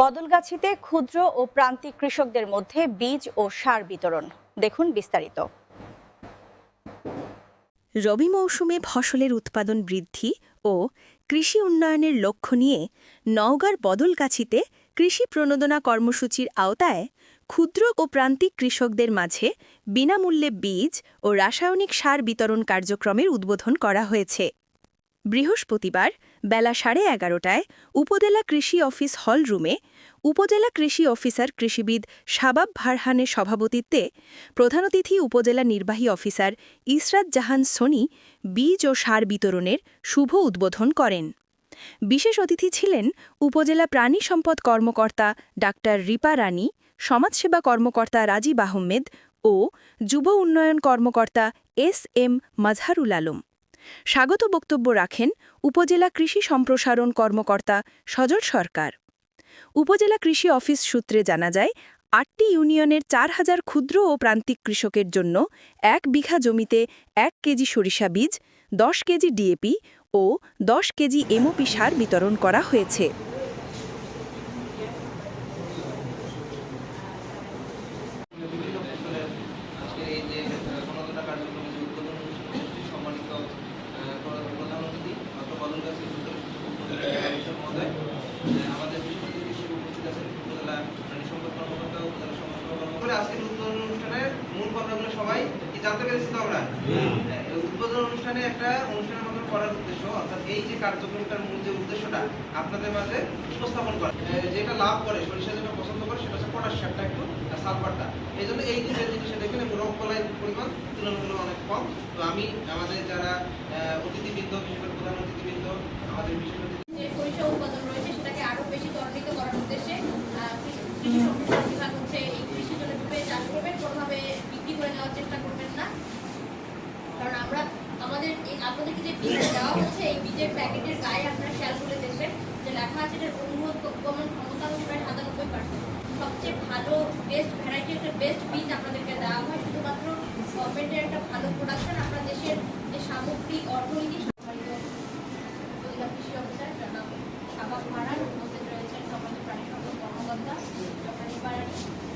বদলগাছিতে ক্ষুদ্র ও প্রান্তিক কৃষকদের মধ্যে বীজ ও সার বিতরণ। দেখুন বিস্তারিত। রবি মৌসুমে ফসলের উৎপাদন বৃদ্ধি ও কৃষি উন্নয়নের লক্ষ্য নিয়ে নওগাঁর বদলগাছিতে কৃষি প্রণোদনা কর্মসূচির আওতায় ক্ষুদ্র ও প্রান্তিক কৃষকদের মাঝে বিনামূল্যে বীজ ও রাসায়নিক সার বিতরণ কার্যক্রমের উদ্বোধন করা হয়েছে। বৃহস্পতিবার বেলা সাড়ে এগারোটায় উপজেলা কৃষি অফিস হল রুমে উপজেলা কৃষি অফিসার কৃষিবিদ শাবাব ভারহানের সভাপতিত্বে প্রধান অতিথি উপজেলা নির্বাহী অফিসার ইসরাত জাহান সোনি বীজ ও সার বিতরণের শুভ উদ্বোধন করেন। বিশেষ অতিথি ছিলেন উপজেলা প্রাণী সম্পদ কর্মকর্তা ডাক্তার রিপা রানী, সমাজসেবা কর্মকর্তা রাজীব আহমেদ ও যুব উন্নয়ন কর্মকর্তা এস এম মাজহারুল আলম। স্বাগত বক্তব্য রাখেন উপজেলা কৃষি সম্প্রসারণ কর্মকর্তা সজল সরকার। উপজেলা কৃষি অফিস সূত্রে জানা যায়, আটটি ইউনিয়নের চার হাজার ক্ষুদ্র ও প্রান্তিক কৃষকের জন্য এক বিঘা জমিতে এক কেজি সরিষা বীজ, দশ কেজি ডিএপি ও দশ কেজি এমওপি সার বিতরণ করা হয়েছে বিভিন্ন ফসলের আজকের এই যে প্রণোদনা কার্যক্রমে যে উদ্বোধন অনুষ্ঠান উপস্থিত সম্মানিত আহ, প্র- প্রধান অতিথি ডক্টর বদল গাছি মহোদয় আহ, আমাদের বিশেষ অতিথি হিসেবে উপস্থিত আছেন উপজেলা প্রাণী সম্পদ কর্মকর্তা উপজেলা আজকের উদ্বোধন অনুষ্ঠানের মূল কথাগুলো সবাই কি জানতে পেরেছি তো আমরা? উদ্বোধন অনুষ্ঠানে একটা অনুষ্ঠানের করার উদ্দেশ্য অর্থাৎ এই যে কার্যক্রমটার মূল যে উদ্দেশ্যটা আপনাদের মাঝে উপস্থাপন করা যেটা লাভ করে সরিষা যেটা পছন্দ করে সেটা হচ্ছে পটাশ সারটা একটু সালফারটা এই জন্য এই দুটো জিনিসে দেখেন রোগ বলায় পরিমাণ তুলনামূলক অনেক কম। তো আমি আমাদের যারা আহ, অতিথিবৃন্দ বিশেষ করে প্রধান অতিথিবৃন্দ আমাদের বিশেষ অতিথি যে সরিষা উৎপাদন রয়েছে সেটাকে আরও বেশি ত্বরান্বিত করার উদ্দেশ্যে আহ, কৃষি কৃষি সম্প্রসারণ বিভাগ হচ্ছে এই কৃষি জন্য ডুবে চাষ করবেন কোনোভাবে বিক্রি করে নেওয়ার চেষ্টা করবেন না কারণ আমরা আমাদের এই আপনাদেরকে যে বীজ দেওয়া হচ্ছে এই বীজের প্যাকেটের গায়ে আপনারা খেয়াল করে দেখবেন যে লেখা আছে এটার অনুরোধ গমন ক্ষমতা হচ্ছে প্রায় সাতানব্বই পার্সেন্ট সবচেয়ে ভালো বেস্ট ভ্যারাইটি একটা বেস্ট বীজ আপনাদেরকে দেওয়া হয়। শুধুমাত্র গভর্নমেন্টের একটা ভালো প্রোডাকশন আপনার দেশের যে সামগ্রিক অর্থনীতি সম্মানিত উপজেলা কৃষি অফিসার জনাব শাবাব মারান উপস্থিত রয়েছেন সমাজ প্রাণী সম্পদ কর্মকর্তা ডক্টর নিবারানি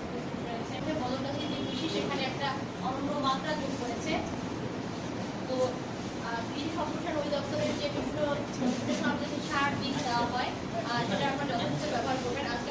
উপস্থিত রয়েছেন বদলগাছি যে কৃষি সেখানে একটা অন্য মাত্রা যোগ করেছে তো আহ, কৃষি অধিদপ্তরের যে বিভিন্ন বিভিন্ন সার বীজ দেওয়া হয় সেটা আপনারা যথাযথ ব্যবহার করবেন আজকে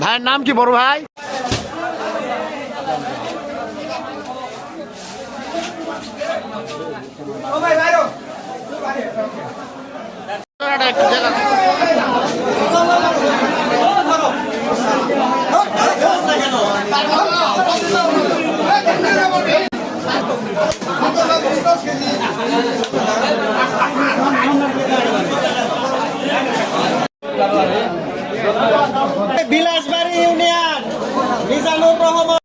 ভাইয়ের নাম কি বড় ভাই? একটু মিজানুর রহমান